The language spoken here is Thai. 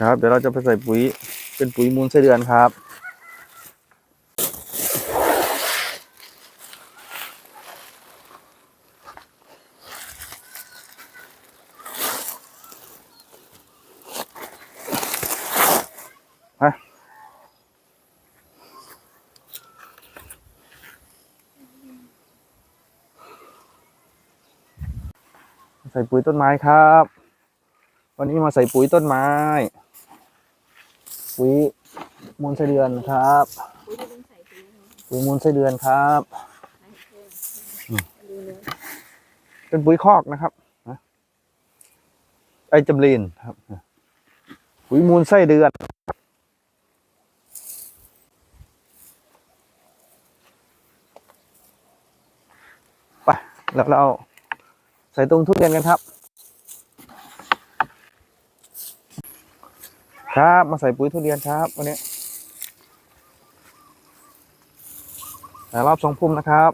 ครับ เดี๋ยวเราจะไปใส่ปุ๋ย เป็นปุ๋ยมูลไส้เดือนครับไปใส่ปุ๋ยต้นไม้ครับ วันนี้มาใส่ปุ๋ยต้นไม้ ปุ๋ยมูลไส้เดือนครับปุ๋ยมูลไส้เดือนครับเป็นปุ๋ยคอกนะครับไอจำลีนครับปุ๋ยมูลไส้เดือนไปแล้วเราใส่ตรงทุเรียนกันครับ ครับมาใส่ปุ๋ยทุเรียนครับวันนี้แต่รอบสองพุ่มนะครับ